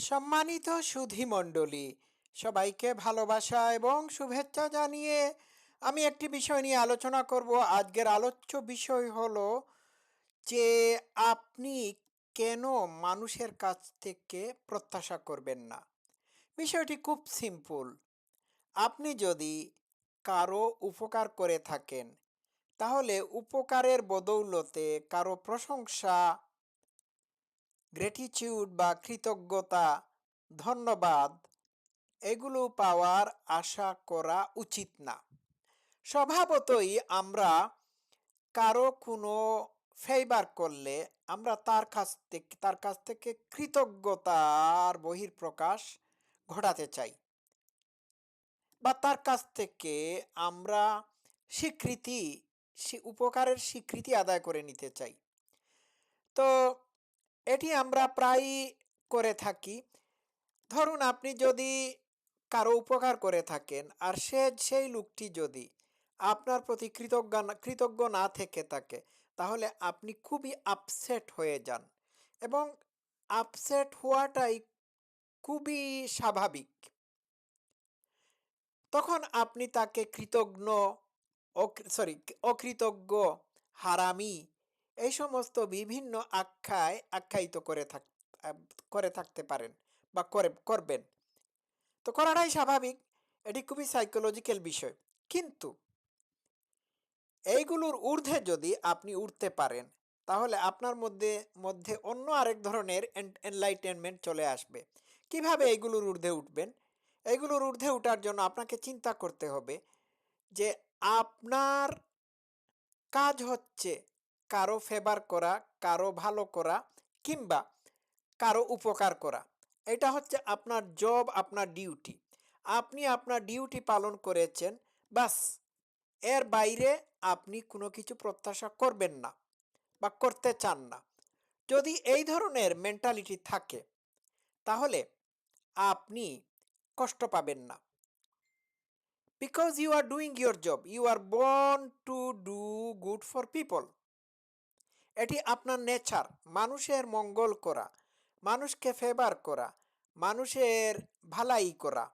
সম্মানিত সুধী মণ্ডলী সবাইকে ভালোবাসা এবং শুভেচ্ছা জানিয়ে আমি একটি বিষয় নিয়ে আলোচনা করব। আজকের আলোচ্য বিষয় হলো যে আপনি কেন মানুষের কাছ থেকে প্রত্যাশা করবেন না? বিষয়টি খুব সিম্পল। আপনি যদি কারও উপকার করে থাকেন, তাহলে উপকারের বদৌলতে কারও প্রশংসা গ্রেটিচিউড বা কৃতজ্ঞতা, ধন্যবাদ, এগুলো পাওয়ার আশা করা উচিত না। স্বভাবতই আমরা কারও কোনো ফেভার করলে আমরা তার কাছ থেকে, তার কাছ থেকে কৃতজ্ঞতার বহির্প্রকাশ ঘটাতে চাই বা তার কাছ থেকে আমরা স্বীকৃতি উপকারের স্বীকৃতি আদায় করে নিতে চাই। তো এটি আমরা প্রায়ই করে থাকি। ধরুন আপনি যদি কারও উপকার করে থাকেন আর সে, সেই লোকটি যদি আপনার প্রতি কৃতজ্ঞ কৃতজ্ঞ না থেকে থাকে, তাহলে আপনি খুবই আপসেট হয়ে যান এবং আপসেট হওয়াটাই খুবই স্বাভাবিক। তখন আপনি তাকে কৃতজ্ঞ সরি অকৃতজ্ঞ, হারামি এই সমস্ত বিভিন্ন আখ্যায় আখ্যায়িত করে থাক করে থাকতে পারেন বা করে, করবেন। তো করাটাই স্বাভাবিক, এটি খুবই সাইকোলজিক্যাল বিষয়। কিন্তু এইগুলোর ঊর্ধ্বে যদি আপনি উঠতে পারেন, তাহলে আপনার মধ্যে মধ্যে অন্য আরেক ধরনের এনলাইটেনমেন্ট চলে আসবে। কীভাবে এইগুলোর ঊর্ধ্বে উঠবেন? এইগুলোর ঊর্ধ্বে ওঠার জন্য আপনাকে চিন্তা করতে হবে যে আপনার কাজ হচ্ছে কারও ফেভার করা, কারও ভালো করা কিংবা কারও উপকার করা। এটা হচ্ছে আপনার জব আপনার ডিউটি আপনি আপনার ডিউটি পালন করেছেন বাসের বাইরে আপনি কোনো কিছু প্রত্যাশা করবেন না বা করতে চান না। যদি এই ধরনের মেন্টালিটি থাকে, তাহলে আপনি কষ্ট পাবেন না। Because you are doing your job you are born to do good for people এটি আপনার নেচার, মানুষের মঙ্গল করা, মানুষকে ফেভার করা, মানুষের ভালাই করা।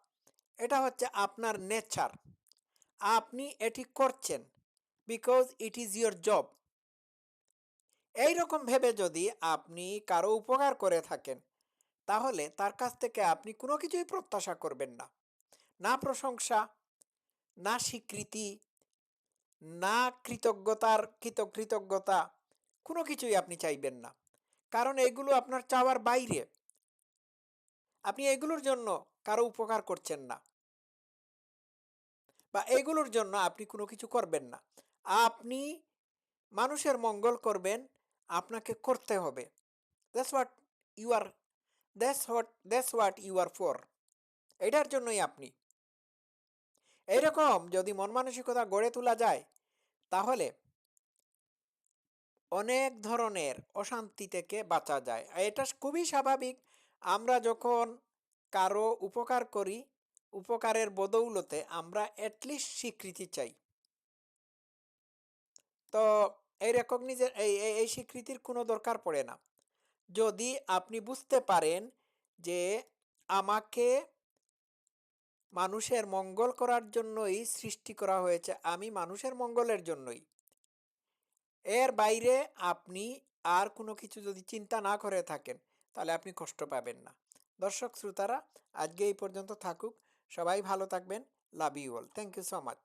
এটা হচ্ছে আপনার নেচার। আপনি এটি করছেন because it is your job এই রকম ভেবে যদি আপনি কারও উপকার করে থাকেন, তাহলে তার কাছ থেকে আপনি কোনো কিছুই প্রত্যাশা করবেন না। না প্রশংসা, না স্বীকৃতি, না কৃতজ্ঞতার কৃতজ্ঞতা কোনো কিছুই আপনি চাইবেন না। কারণ এগুলো আপনার চাওয়ার বাইরে। আপনি এগুলোর জন্য কারও উপকার করছেন না। বা এগুলোর জন্য আপনি কোনো কিছু করবেন না। আপনি মানুষের মঙ্গল করবেন, আপনাকে করতে হবে। That's what you are that's what that's what you are for এটার জন্যই আপনি। এইরকম যদি মন মানসিকতা গড়ে তোলা যায়, তাহলে অনেক ধরনের অশান্তি থেকে বাঁচা যায়। এটা খুবই স্বাভাবিক। আমরা যখন কারও উপকার করি, উপকারের বদৌলতে আমরা অ্যাটলিস্ট স্বীকৃতি চাই। তো এই রেকগনিজের এই- এই স্বীকৃতির কোনো দরকার পড়ে না। যদি আপনি বুঝতে পারেন যে আমাকে মানুষের মঙ্গল করার জন্যই সৃষ্টি করা হয়েছে, আমি মানুষের মঙ্গলের জন্যই। এর বাইরে আপনি আর কোনো কিছু যদি চিন্তা না করে থাকেন, তাহলে আপনি কষ্ট পাবেন না। দর্শক, শ্রোতারা, আজকে এই পর্যন্ত থাকুক। সবাই ভালো থাকবেন। Love you all thank you so much